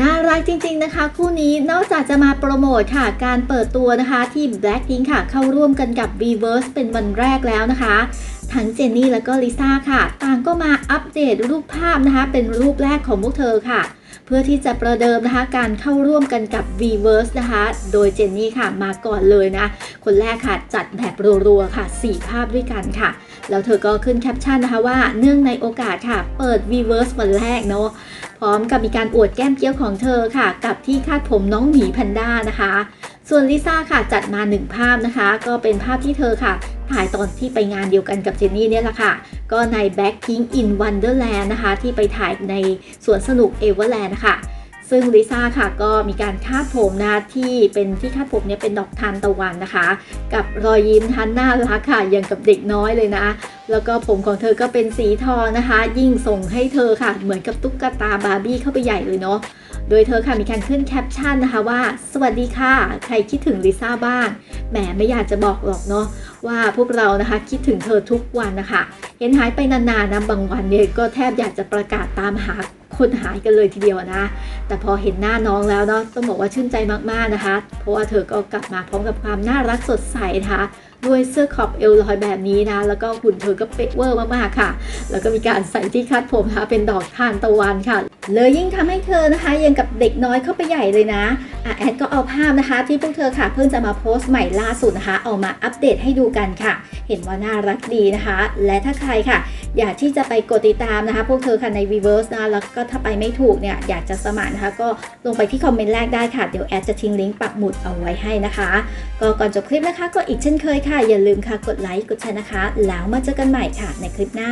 น่ารักจริงๆนะคะ คู่นี้นอกจากจะมาโปรโมทค่ะ การเปิดตัวนะคะที่ Blackpink ค่ะ เข้าร่วมกันกับ Weverse เป็นวันแรกแล้วนะคะ ทั้งเจนนี่และก็ลิซ่าค่ะ ต่างก็มาอัปเดตรูปภาพนะคะ เป็นรูปแรกของพวกเธอค่ะ เพื่อที่จะประเดิมนะคะ การเข้าร่วมกันกับ Weverse นะคะ โดยเจนนี่ค่ะมาก่อนเลยนะ คนแรกค่ะจัดแบบรัวๆค่ะ 4 ภาพด้วยกันค่ะ แล้วเธอก็ขึ้นแคปชั่นนะคะว่าเนื่องในโอกาสค่ะ เปิด Weverse วันแรกเนาะพร้อมกับมีการอวดแก้มเกี้ยวของเธอค่ะ กับที่คาดผมน้องหมีแพนด้านะคะ ส่วนลิซ่าค่ะจัดมาหนึ่งภาพนะคะ ก็เป็นภาพที่เธอค่ะ ถ่ายตอนที่ไปงานเดียวกันกับเจนนี่เนี่ยแหละค่ะ ก็ใน Blackpink in Wonderland นะคะ ที่ไปถ่ายในสวนสนุก Everland นะคะ ซึ่งลิซ่าค่ะก็มีการคาดผมนะคะที่เป็นที่คาดผมเนี่ยเป็นดอกทานตะวันนะคะ กับรอยยิ้มทันน่ารักค่ะอย่างกับเด็กน้อยเลยนะ แล้วก็ผมของเธอก็เป็นสีทองนะคะ ยิ่งส่งให้เธอค่ะ เหมือนกับตุ๊กตาบาร์บี้เข้าไปใหญ่เลยเนาะโดยเธอค่ะมีการขึ้นแคปชั่นนะคะว่า สวัสดีค่ะ ใครคิดถึงลิซ่าบ้างแหมไม่อยากจะบอกหรอกเนาะว่าพวกเรานะคะคิดถึงเธอทุกวันนะคะ เห็นหายไปนานๆนะบางวันเนี่ยก็แทบอยากจะประกาศตามหา คนหายกันเลยทีเดียวนะ แต่พอเห็นหน้าน้องแล้วเนาะต้องบอกว่าชื่นใจมากๆนะคะ เพราะว่าเธอก็กลับมาพร้อมกับความน่ารักสดใสนะคะ ด้วยเสื้อขอบเอวลอยแบบนี้นะ แล้วก็หุ่นเธอก็เป๊ะเวอร์มากๆค่ะ แล้วก็มีการใส่ที่คาดผมนะคะเป็นดอกทานตะวันค่ะ เลยยิ่งทำให้เธอนะคะยังกับเด็กน้อยเข้าไปใหญ่เลยนะอะแอดก็เอาภาพนะคะ ที่พวกเธอค่ะ เพิ่งจะมาโพสต์ใหม่ล่าสุดนะคะเอามาอัปเดตให้ดูกันค่ะ เห็นว่าน่ารักดีนะคะ และถ้าใครค่ะ อยากที่จะไปกดติดตามนะคะ พวกเธอค่ะใน Reverse นะแล้วก็ถ้าไปไม่ถูกเนี่ยอยากจะสมัครนะคะ ก็ลงไปที่คอมเมนต์แรกได้ค่ะเดี๋ยวแอดจะทิ้งลิงก์ปักหมุดเอาไว้ให้นะคะ ก็ก่อนจบคลิปนะคะ ก็อีกเช่นเคยค่ะค่ะ อย่าลืมค่ะกดไลค์กดแชร์นะคะ แล้วมาเจอกันใหม่ค่ะในคลิปหน้า